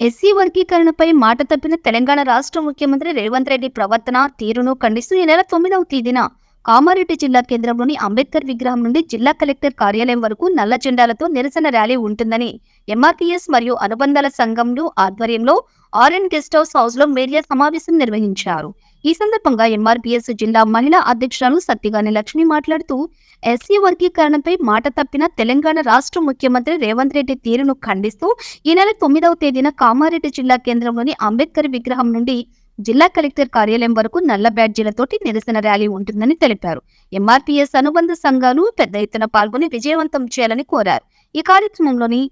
SC వర్గీకరణపై మాట తప్పిన తెలంగాణ రాష్ట్ర ముఖ్యమంత్రి రేవంత్ రెడ్డి ప్రవర్తన తీరును ఖండిస్తూ ఈ నెల తొమ్మిదవ తేదీన కామారెడ్డి జిల్లా కేంద్రంలోని అంబేద్కర్ విగ్రహం నుండి జిల్లా కలెక్టర్ కార్యాలయం వరకు నల్ల జెండాలతో నిరసన ర్యాలీ ఉంటుందని ఎంఆర్పీఎస్ మరియు అనుబంధాల సంఘంలు ఆధ్వర్యంలో ఆర్ఎన్ గెస్ట్ హౌస్ హౌస్లో మీడియా సమావేశం నిర్వహించారు. ఈ సందర్భంగా ఎంఆర్పీఎస్ జిల్లా మహిళా అధ్యక్షురాలు సత్తిగాని లక్ష్మి మాట్లాడుతూ ఎస్సీ వర్గీకరణపై మాట తప్పిన తెలంగాణ రాష్ట్ర ముఖ్యమంత్రి రేవంత్ రెడ్డి తీరును ఖండిస్తూ ఈ నెల తొమ్మిదవ తేదీన కామారెడ్డి జిల్లా కేంద్రంలోని అంబేద్కర్ విగ్రహం నుండి జిల్లా కలెక్టర్ కార్యాలయం వరకు నల్ల బ్యాడ్జీలతోటి నిరసన ర్యాలీ ఉంటుందని తెలిపారు. ఎంఆర్పీఎస్ అనుబంధ సంఘాలు పెద్ద ఎత్తున పాల్గొని విజయవంతం చేయాలని కోరారు. ఈ కార్యక్రమంలోని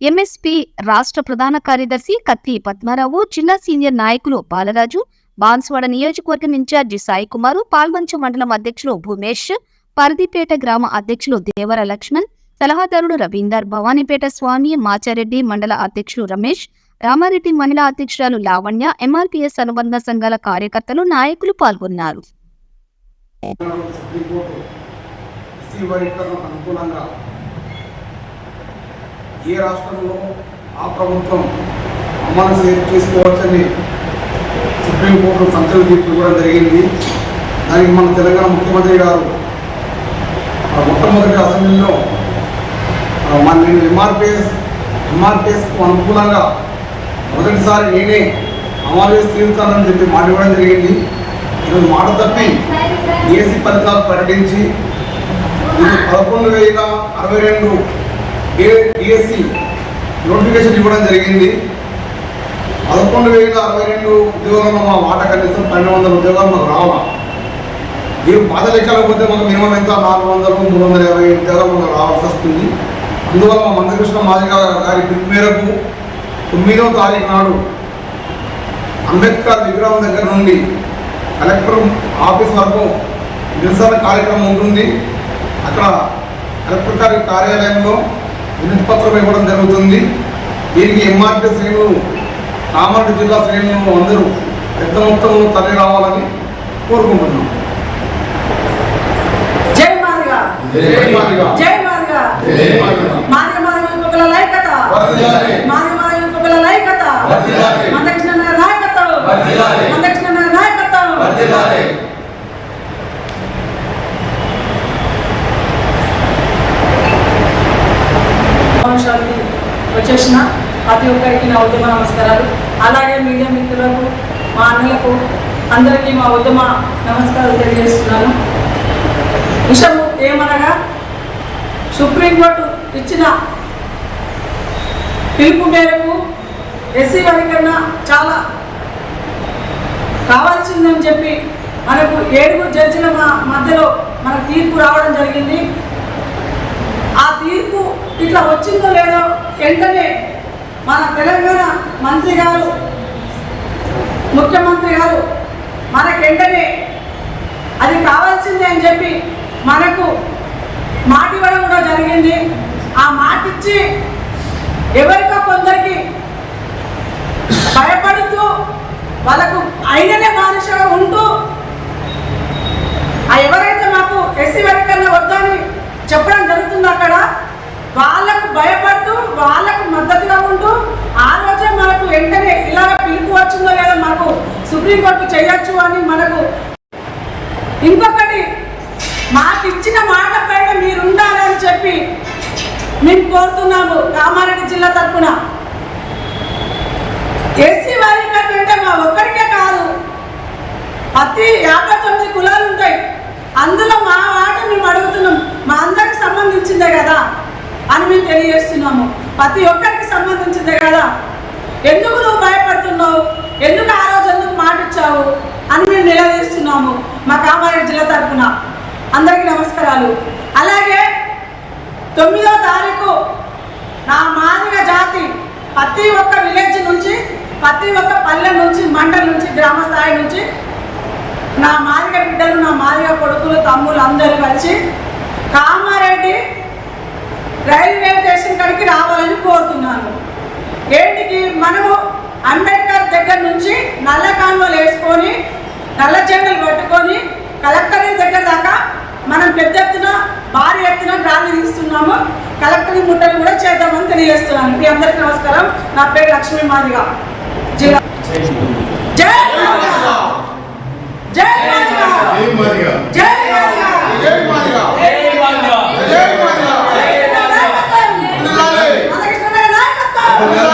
ఎంఎస్పీ రాష్ట్ర ప్రధాన కార్యదర్శి కత్తి పద్మారావు జిల్లా సీనియర్ నాయకులు బాలరాజు బాన్స్వాడ నియోజకవర్గం ఇన్ఛార్జి సాయి కుమారు పాల్వంచ మండలం అధ్యక్షులు భూమేష్ పరదిపేట గ్రామ అధ్యక్షులు దేవర లక్ష్మణ్ సలహాదారుడు రవీందర్ భవానీపేట స్వామి మాచారెడ్డి మండల అధ్యక్షులు రమేష్ రామారెడ్డి మహిళా అధ్యక్షురాలు లావణ్య ఎంఆర్పీఎస్ అనుబంధ సంఘాల కార్యకర్తలు నాయకులు పాల్గొన్నారు. ఏ రాష్ట్రంలో ఆ ప్రభుత్వం అమలు చే- చేసుకోవచ్చని సుప్రీంకోర్టు సంచలన తీర్పు ఇవ్వడం జరిగింది. దానికి మన తెలంగాణ ముఖ్యమంత్రి గారు మొట్టమొదటి అసెంబ్లీలో మన నేను ఎంఆర్పిఎస్ ఎంఆర్పిఎస్కు అనుకూలంగా మొదటిసారి నేనే అమలు తీరుతానని చెప్పి మాట ఇవ్వడం జరిగింది. ఈరోజు మాట తప్పి డిఎస్సి ఫలితాలు ప్రకటించి ఇది పదకొండు వేల అరవై రెండు డిఎస్సి నోటిఫికేషన్ ఇవ్వడం జరిగింది. పదకొండు వేల అరవై రెండు ఉద్యోగాల్లో మా మాట కనీసం పన్నెండు వందల ఉద్యోగాలు మాకు రావాలా మీరు పాత లెక్కలకు పోతే మాకు మినిమం ఎంత? నాలుగు వందలు మూడు వందల యాభై ఉద్యోగాలు మాకు రావాల్సి వస్తుంది. అందువల్ల మా మందకృష్ణ మాదిగా గారి పిలుపు మేరకు తొమ్మిదవ తారీఖు నాడు అంబేద్కర్ విగ్రహం దగ్గర నుండి కలెక్టర్ ఆఫీస్ వరకు నిరసన కార్యక్రమం ఉంటుంది. అక్కడ కలెక్టర్ గారి కార్యాలయంలో వినతి పత్రం ఇవ్వడం జరుగుతుంది. దీనికి ఎంఆర్పీ శ్రేణులు కామారెడ్డి జిల్లా శ్రేణులు అందరూ పెద్ద మొత్తంలో తరలి రావాలని కోరుకుంటున్నాం. జై మాదిగా. జై మాదిగా. జై మాదిగా జై మాదిగా. మాదిగ మాదిగ యువకుల లైకత వర్ధిల్లాలి. మాదిగ మాదిగ యువకుల లైకత వర్ధిల్లాలి. మందకృష్ణ నగర్ నాయకత్వం వర్ధిల్లాలి. మందకృష్ణ నగర్ నాయకత్వం సమావేశానికి వచ్చేసిన ప్రతి ఒక్కరికి నా ఉద్యమ నమస్కారాలు. అలాగే మీడియా మిత్రులకు మా అన్నలకు అందరికీ మా ఉద్యమ నమస్కారాలు తెలియజేస్తున్నాను. విషము ఏమనగా సుప్రీంకోర్టు ఇచ్చిన పిలుపు మేరకు ఎస్సీ వారి కన్నా చాలా కావాల్సిందని చెప్పి మనకు ఏడుగురు జడ్జిల మధ్యలో మనకు తీర్పు రావడం జరిగింది. ఆ తీర్పు ఇట్లా వచ్చిందో లేదో వెంటనే మన తెలంగాణ మంత్రి గారు ముఖ్యమంత్రి గారు మనకు వెంటనే అది కావాల్సిందే అని చెప్పి మనకు మాట ఇవ్వడం కూడా జరిగింది. ఆ మాట ఇచ్చి ఎవరికో కొందరికి భయపడుతూ వాళ్ళకు అయిననే బానిసగా ఉంటూ ఆ ఎవరైతే మాకు ఎస్సీ వర్గీకరణ వద్దని చెప్పడం జరుగుతుంది అక్కడ వాళ్ళకు భయపడుతూ వాళ్ళకు మద్దతుగా ఉంటూ ఆ రోజే మనకు వెంటనే ఇలా పిలుపు వచ్చిందో లేదో మాకు సుప్రీంకోర్టు చేయొచ్చు అని మనకు ఇంకొకటి మాకు ఇచ్చిన మాట పైన మీరు ఉండాలని చెప్పి మేము కోరుతున్నాము కామారెడ్డి జిల్లా తరఫున. ఎస్సీ వర్గీకరణ అంటే మా ఒక్కరికే కాదు ప్రతి యాభై తొమ్మిది కులాలు ఉంటాయి అందులో మా ఆట మేము అడుగుతున్నాం. మా అందరికి సంబంధించిందే కదా. అని మేము తెలియజేస్తున్నాము. ప్రతి ఒక్కరికి సంబంధించిందే కదా. ఎందుకు నువ్వు భయపడుతున్నావు? ఎందుకు ఆ రోజు ఎందుకు మాట ఇచ్చావు అని మేము నిలదీస్తున్నాము మా కామారెడ్డి జిల్లా తరఫున అందరికీ నమస్కారాలు. అలాగే తొమ్మిదో తారీఖు నా మాదిగ జాతి ప్రతి ఒక్క విలేజ్ నుంచి ప్రతి ఒక్క పల్లె నుంచి మండలి నుంచి గ్రామ స్థాయి నుంచి నా మాదిగ బిడ్డలు నా మాదిగ కొడుకులు తమ్ములు అందరూ కలిసి కామారెడ్డి రైల్వే స్టేషన్ కాడికి రావాలని కోరుతున్నాను. ఏంటికి మనము అంబేద్కర్ దగ్గర నుంచి నల్ల కాన్వలు వేసుకొని నల్ల జెండలు పట్టుకొని కలెక్టరేట్ దగ్గర దాకా మనం పెద్ద ఎత్తున భారీ ఎత్తున ర్యాలీ తీస్తున్నాము. కలెక్టర్ ముట్టడి కూడా చేద్దామని తెలియజేస్తున్నాను. మీ అందరికీ నమస్కారం. నా పేరు లక్ష్మీ మాదిగా. జిల్లా జై మాదిగా! జై మాదిగా! జై మాదిగా. జై మాదిగా! జై 감사합니다.